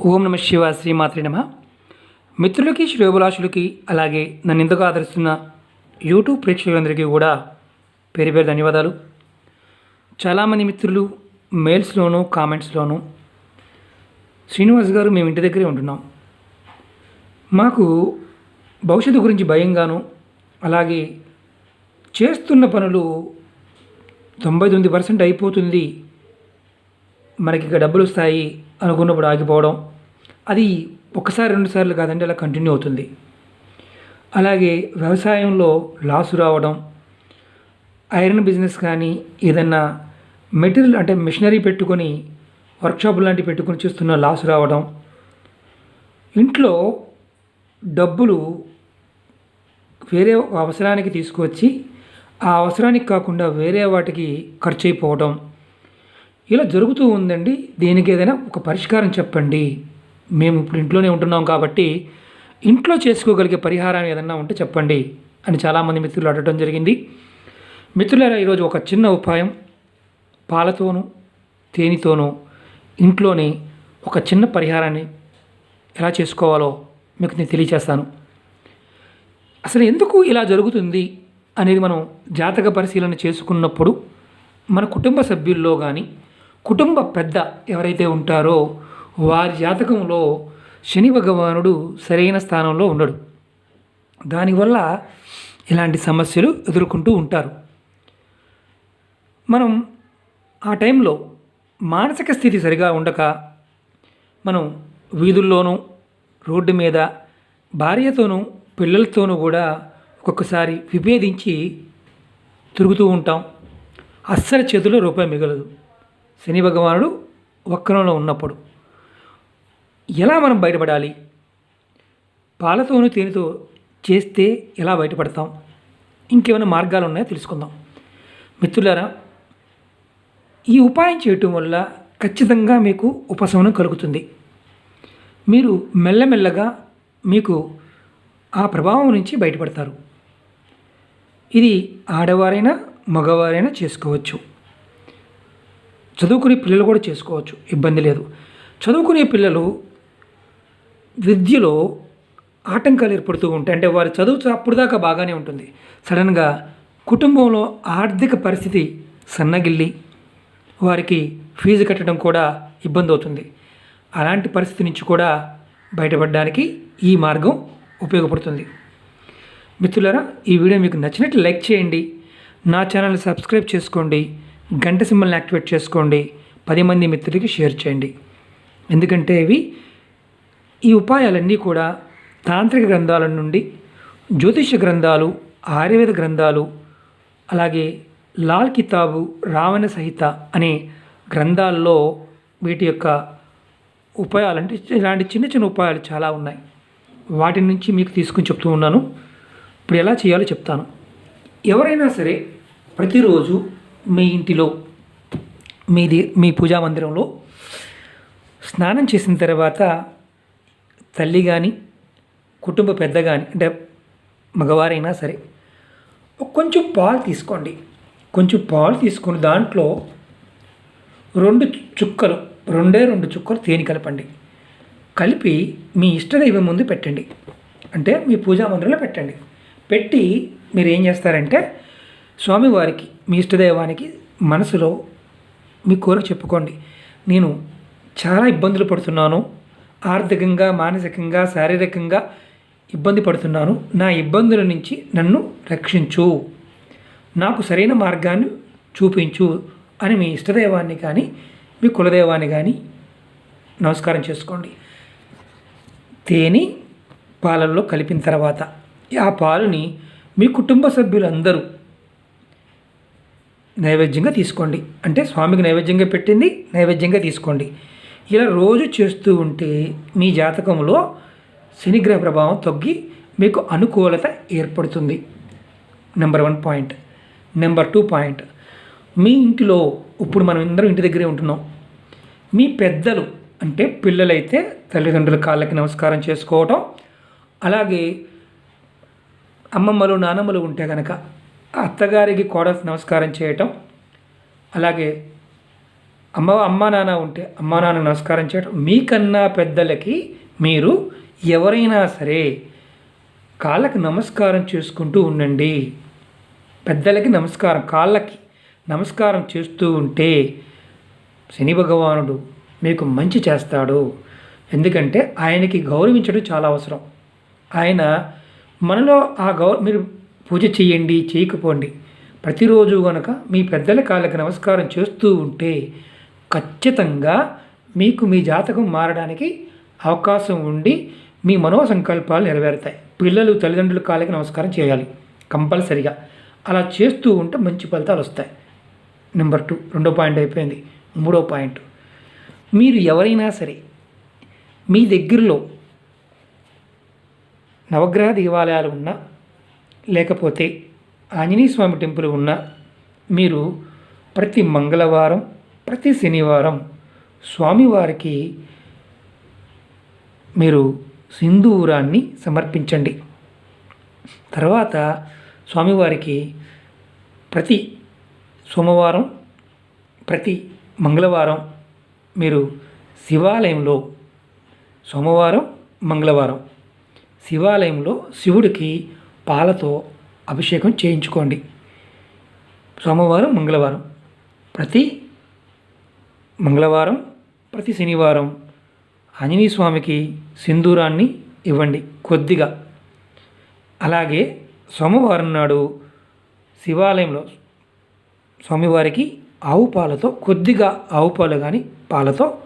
ఓం నమ శివ శ్రీమాత్రి నమ. మిత్రులకి శ్రేయోభిలాషులకి అలాగే నన్ను ఇంతగా ఆదరిస్తున్న యూట్యూబ్ ప్రేక్షకులందరికీ కూడా పేరు పేరు ధన్యవాదాలు. చాలామంది మిత్రులు మెయిల్స్లోనూ కామెంట్స్లోనూ శ్రీనివాస్ గారు మేము ఇంటి దగ్గరే ఉంటున్నాం. మాకు భవిష్యత్తు గురించి భయంగాను అలాగే చేస్తున్న పనులు తొంభై తొమ్మిది పర్సెంట్ అయిపోతుంది. మనకి ఇక డబ్బులు వస్తాయి. అనుకున్నప్పుడు ఆగిపోవడం అది ఒకసారి రెండు సార్లు కాదండి అలా కంటిన్యూ అవుతుంది. అలాగే వ్యవసాయంలో లాసు రావడం ఐరన్ బిజినెస్ కానీ ఏదన్నా మెటీరియల్ అంటే మిషనరీ పెట్టుకొని వర్క్షాప్ లాంటివి పెట్టుకొని చేస్తున్న లాస్ రావడం ఇంట్లో డబ్బులు వేరే అవసరానికి తీసుకువచ్చి ఆ అవసరానికి కాకుండా వేరే వాటికి ఖర్చు అయిపోవడం ఇలా జరుగుతూ ఉందండి. దీనికి ఏదైనా ఒక పరిష్కారం చెప్పండి. మేము ఇప్పుడు ఇంట్లోనే ఉంటున్నాం కాబట్టి ఇంట్లో చేసుకోగలిగే పరిహారం ఏదైనా ఉంటే చెప్పండి అని చాలామంది మిత్రులు అడగడం జరిగింది. మిత్రులారా ఈరోజు ఒక చిన్న ఉపాయం. పాలతోనూ తేనెతోనూ ఇంట్లోనే ఒక చిన్న పరిహారాన్ని ఎలా చేసుకోవాలో మీకు నేను తెలియచేస్తాను. అసలు ఎందుకు ఇలా జరుగుతుంది అనేది మనం జాతక పరిశీలన చేసుకున్నప్పుడు మన కుటుంబ సభ్యుల్లో కానీ కుటుంబ పెద్ద ఎవరైతే ఉంటారో వారి జాతకంలో శని భగవానుడు సరైన స్థానంలో ఉండడు. దానివల్ల ఇలాంటి సమస్యలు ఎదుర్కొంటూ ఉంటారు. మనం ఆ టైంలో మానసిక స్థితి సరిగా ఉండక మనం వీధుల్లోనూ రోడ్డు మీద భార్యతోనూ పిల్లలతోనూ కూడా ఒక్కొక్కసారి విభేదించి తిరుగుతూ ఉంటాం. అస్సలు చేతిలో రూపాయి మిగలదు. శని భగవానుడు వక్రంలో ఉన్నప్పుడు ఎలా మనం బయటపడాలి? పాలతోనూ తేనెతో చేస్తే ఎలా బయటపడతాం? ఇంకేమైనా మార్గాలు ఉన్నాయో తెలుసుకుందాం. మిత్రులారా ఈ ఉపాయం చేయటం వల్ల ఖచ్చితంగా మీకు ఉపశమనం కలుగుతుంది. మీరు మెల్లమెల్లగా మీకు ఆ ప్రభావం నుంచి బయటపడతారు. ఇది ఆడవారైనా మగవారైనా చేసుకోవచ్చు. చదువుకునే పిల్లలు కూడా చేసుకోవచ్చు. ఇబ్బంది లేదు. చదువుకునే పిల్లలు విద్యలో ఆటంకాలు ఏర్పడుతూ ఉంటాయి. అంటే వారి చదువు అప్పుడు దాకా బాగానే ఉంటుంది. సడన్గా కుటుంబంలో ఆర్థిక పరిస్థితి సన్నగిల్లి వారికి ఫీజు కట్టడం కూడా ఇబ్బంది అవుతుంది. అలాంటి పరిస్థితి నుంచి కూడా బయటపడడానికి ఈ మార్గం ఉపయోగపడుతుంది. మిత్రులారా ఈ వీడియో మీకు నచ్చినట్లు లైక్ చేయండి. నా ఛానల్ సబ్స్క్రైబ్ చేసుకోండి. గంట సింబల్ని యాక్టివేట్ చేసుకోండి. పది మంది మిత్రులకి షేర్ చేయండి. ఎందుకంటే ఇవి ఈ ఉపాయాలన్నీ కూడా తాంత్రిక గ్రంథాల నుండి జ్యోతిష గ్రంథాలు ఆయుర్వేద గ్రంథాలు అలాగే లాల్ కితాబు రావణ సహిత అనే గ్రంథాల్లో వీటి యొక్క ఉపాయాలు అంటే ఇలాంటి చిన్న చిన్న ఉపాయాలు చాలా ఉన్నాయి. వాటి నుంచి మీకు తీసుకుని చెప్తూ ఉన్నాను. ఇప్పుడు ఎలా చేయాలో చెప్తాను. ఎవరైనా సరే ప్రతిరోజు మీ ఇంటిలో మీది మీ పూజా మందిరంలో స్నానం చేసిన తర్వాత తల్లి కానీ కుటుంబ పెద్ద కానీ అంటే మగవారైనా సరే కొంచెం పాలు తీసుకోండి. కొంచెం పాలు తీసుకొని దాంట్లో రెండు చుక్కలు రెండే రెండు చుక్కలు తేనె కలపండి. కలిపి మీ ఇష్టదైవం ముందు పెట్టండి. అంటే మీ పూజా మందిరంలో పెట్టండి. పెట్టి మీరు ఏం చేస్తారంటే స్వామివారికి మీ ఇష్టదైవానికి మనసులో మీ కోరిక చెప్పుకోండి. నేను చాలా ఇబ్బందులు పడుతున్నాను. ఆర్థికంగా మానసికంగా శారీరకంగా ఇబ్బంది పడుతున్నాను. నా ఇబ్బందుల నుంచి నన్ను రక్షించు. నాకు సరైన మార్గాన్ని చూపించు అని మీ ఇష్టదైవాన్ని కానీ మీ కులదైవాన్ని కానీ నమస్కారం చేసుకోండి. తేనె పాలల్లో కలిపిన తర్వాత ఆ పాలుని మీ కుటుంబ సభ్యులందరూ నైవేద్యంగా తీసుకోండి. అంటే స్వామికి నైవేద్యంగా పెట్టింది నైవేద్యంగా తీసుకోండి. ఇలా రోజు చేస్తూ ఉంటే మీ జాతకంలో శనిగ్రహ ప్రభావం తగ్గి మీకు అనుకూలత ఏర్పడుతుంది. Number one point number two point మీ ఇంటిలో ఇప్పుడు మనం అందరం ఇంటి దగ్గరే ఉంటున్నాం. మీ పెద్దలు అంటే పిల్లలైతే తల్లిదండ్రుల కాళ్ళకి నమస్కారం చేసుకోవటం అలాగే అమ్మమ్మలు నానమ్మలు ఉంటే కనుక అత్తగారికి కోడలు నమస్కారం చేయటం అలాగే అమ్మ అమ్మ నాన్న ఉంటే అమ్మ నాన్న నమస్కారం చేయటం. మీకన్నా పెద్దలకి మీరు ఎవరైనా సరే కాళ్ళకి నమస్కారం చేసుకుంటూ ఉండండి. పెద్దలకి నమస్కారం కాళ్ళకి నమస్కారం చేస్తూ ఉంటే శని భగవానుడు మీకు మంచి చేస్తాడు. ఎందుకంటే ఆయనకి గౌరవించడం చాలా అవసరం. ఆయన మనలో ఆ గౌ మీరు పూజ చేయండి చేయకపోండి. ప్రతిరోజు కనుక మీ పెద్దల కాళ్ళకి నమస్కారం చేస్తూ ఉంటే ఖచ్చితంగా మీకు మీ జాతకం మారడానికి అవకాశం ఉండి మీ మనో సంకల్పాలు నెరవేరుతాయి. పిల్లలు తల్లిదండ్రుల కాళ్ళకి నమస్కారం చేయాలి కంపల్సరిగా. అలా చేస్తూ ఉంటే మంచి ఫలితాలు వస్తాయి. నెంబర్ టూ రెండో పాయింట్ అయిపోయింది. మూడో పాయింట్. మీరు ఎవరైనా సరే మీ దగ్గరలో నవగ్రహ దేవాలయాలు ఉన్నా లేకపోతే ఆంజనేయ స్వామి టెంపుల్ ఉన్న మీరు ప్రతి మంగళవారం ప్రతి శనివారం స్వామివారికి మీరు సింధూరాన్ని సమర్పించండి. తర్వాత స్వామివారికి ప్రతి సోమవారం ప్రతి మంగళవారం మీరు శివాలయంలో సోమవారం మంగళవారం శివాలయంలో శివుడికి పాలతో అభిషేకం చేయించుకోండి. సోమవారం మంగళవారం. ప్రతి మంగళవారం ప్రతి శనివారం ఆంజనేయ స్వామికి సింధూరాన్ని ఇవ్వండి కొద్దిగా. అలాగే సోమవారం నాడు శివాలయంలో స్వామివారికి ఆవు పాలతో కొద్దిగా ఆవు పాలు కానీ పాలతో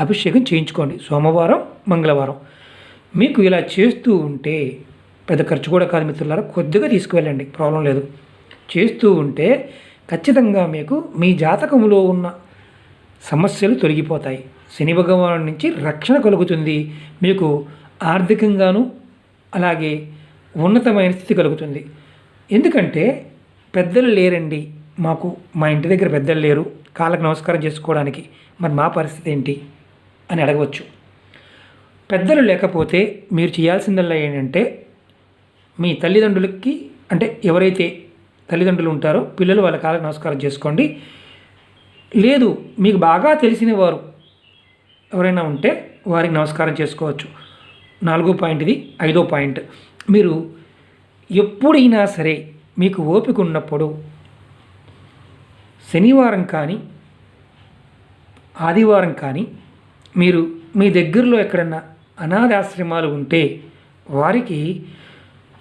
అభిషేకం చేయించుకోండి. సోమవారం మంగళవారం. మీకు ఇలా చేస్తూ ఉంటే పెద్ద ఖర్చు కూడా కాదు మిత్రులారా. కొద్దిగా తీసుకువెళ్ళండి. ప్రాబ్లం లేదు. చేస్తూ ఉంటే ఖచ్చితంగా మీకు మీ జాతకంలో ఉన్న సమస్యలు తొలగిపోతాయి. శని భగవాను నుంచి రక్షణ కలుగుతుంది. మీకు ఆర్థికంగాను అలాగే ఉన్నతమైన స్థితి కలుగుతుంది. ఎందుకంటే పెద్దలు లేరండి. మాకు మా ఇంటి దగ్గర పెద్దలు లేరు. కాళ్ళకు నమస్కారం చేసుకోవడానికి. మరి మా పరిస్థితి ఏంటి అని అడగవచ్చు. పెద్దలు లేకపోతే మీరు చేయాల్సిందల్లా ఏంటంటే మీ తల్లిదండ్రులకి అంటే ఎవరైతే తల్లిదండ్రులు ఉంటారో పిల్లలు వాళ్ళ కాళ్ళకు నమస్కారం చేసుకోండి. లేదు మీకు బాగా తెలిసిన వారు ఎవరైనా ఉంటే వారికి నమస్కారం చేసుకోవచ్చు. నాలుగో పాయింట్ ఇది. ఐదో పాయింట్. మీరు ఎప్పుడైనా సరే మీకు ఓపిక ఉన్నప్పుడు శనివారం కానీ ఆదివారం కానీ మీరు మీ దగ్గరలో ఎక్కడన్నా అనాథాశ్రమాలు ఉంటే వారికి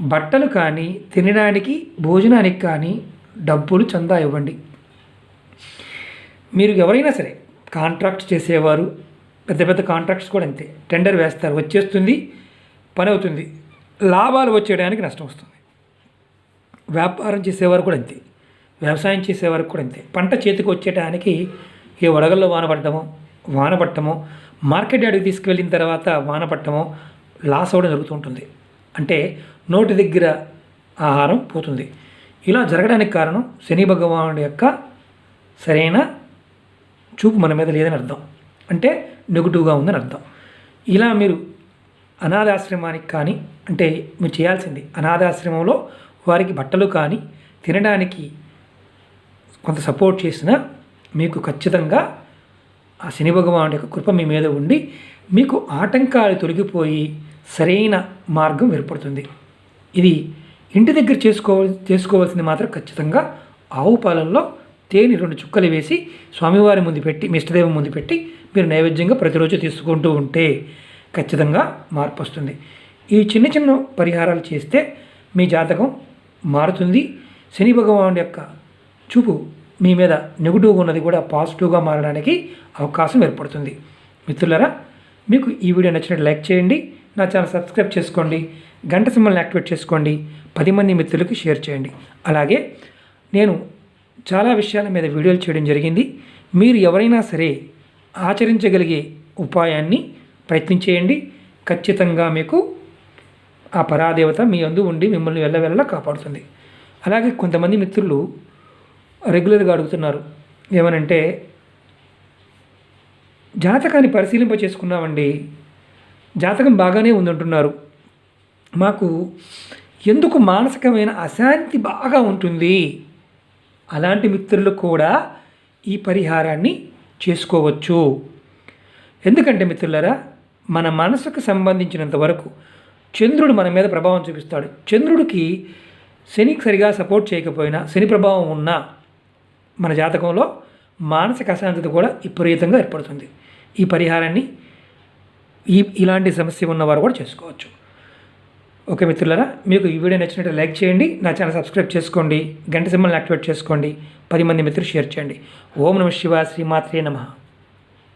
బట్టలు కానీ తినడానికి భోజనానికి కానీ డబ్బులు చందా ఇవ్వండి. మీరు ఎవరైనా సరే కాంట్రాక్ట్ చేసేవారు పెద్ద పెద్ద కాంట్రాక్ట్స్ కూడా అంతే. టెండర్ వేస్తారు వచ్చేస్తుంది పని అవుతుంది. లాభాలు వచ్చేయడానికి నష్టం వస్తుంది. వ్యాపారం చేసేవారు కూడా అంతే. వ్యవసాయం చేసేవారు కూడా అంతే. పంట చేతికి వచ్చేటానికి ఏ వడగల్లో వాన పట్టడమో వాన మార్కెట్ యార్డ్కి తీసుకువెళ్ళిన తర్వాత వానపట్టమో లాస్ అవ్వడం జరుగుతుంటుంది అంటే నోటి దగ్గర ఆహారం పోతుంది. ఇలా జరగడానికి కారణం శని భగవానుడి యొక్క సరైన చూపు మన మీద లేదని అర్థం. అంటే నెగిటివ్గా ఉందని అర్థం. ఇలా మీరు అనాథాశ్రమానికి కానీ అంటే మీరు చేయాల్సింది అనాథాశ్రమంలో వారికి బట్టలు కానీ తినడానికి కొంత సపోర్ట్ చేసినా మీకు ఖచ్చితంగా ఆ శని భగవానుడి యొక్క కృప మీ మీద ఉండి మీకు ఆటంకాలు తొలగిపోయి సరైన మార్గం ఏర్పడుతుంది. ఇది ఇంటి దగ్గర చేసుకో చేసుకోవాల్సింది మాత్రం ఖచ్చితంగా ఆవు పాలల్లో తేనె రెండు చుక్కలు వేసి స్వామివారి ముందు పెట్టి మీ ముందు పెట్టి మీరు నైవేద్యంగా ప్రతిరోజు తీసుకుంటూ ఉంటే ఖచ్చితంగా మార్పు వస్తుంది. ఈ చిన్న చిన్న పరిహారాలు చేస్తే మీ జాతకం మారుతుంది. శని భగవానుడి యొక్క చూపు మీ మీద నెగిటివ్గా ఉన్నది కూడా పాజిటివ్గా మారడానికి అవకాశం ఏర్పడుతుంది. మిత్రులరా మీకు ఈ వీడియో నచ్చినట్టు లైక్ చేయండి. నా ఛానల్ సబ్స్క్రైబ్ చేసుకోండి గంట సింబల్ని యాక్టివేట్ చేసుకోండి పది మంది మిత్రులకి షేర్ చేయండి. అలాగే నేను చాలా విషయాల మీద వీడియోలు చేయడం జరిగింది. మీరు ఎవరైనా సరే ఆచరించగలిగే ఉపాయాన్ని ప్రయత్నించేయండి ఖచ్చితంగా మీకు ఆ పరాదేవత మీ అందు ఉండి మిమ్మల్ని వెళ్ళవెళ్ళ కాపాడుతుంది. అలాగే కొంతమంది మిత్రులు రెగ్యులర్గా అడుగుతున్నారు ఏమనంటే జాతకాన్ని పరిశీలింప చేసుకున్నామండి జాతకం బాగానే ఉందంటున్నారు. మాకు ఎందుకు మానసికమైన అశాంతి బాగా ఉంటుంది? అలాంటి మిత్రులు కూడా ఈ పరిహారాన్ని చేసుకోవచ్చు. ఎందుకంటే మిత్రులరా మన మనసుకు సంబంధించినంత వరకు చంద్రుడు మన మీద ప్రభావం చూపిస్తాడు. చంద్రుడికి శనికి సరిగా సపోర్ట్ చేయకపోయినా శని ప్రభావం ఉన్నా మన జాతకంలో మానసిక అశాంతత కూడా విపరీతంగా ఏర్పడుతుంది. ఈ పరిహారాన్ని ఈ ఇలాంటి సమస్య ఉన్నవారు కూడా చేసుకోవచ్చు. ఓకే మిత్రులారా మీకు ఈ వీడియో నచ్చినట్టు లైక్ చేయండి నా ఛానల్ సబ్స్క్రైబ్ చేసుకోండి గంట సింబల్ని యాక్టివేట్ చేసుకోండి పది మంది మిత్రులు షేర్ చేయండి. ఓం నమ శివ శ్రీమాత్రే నమః.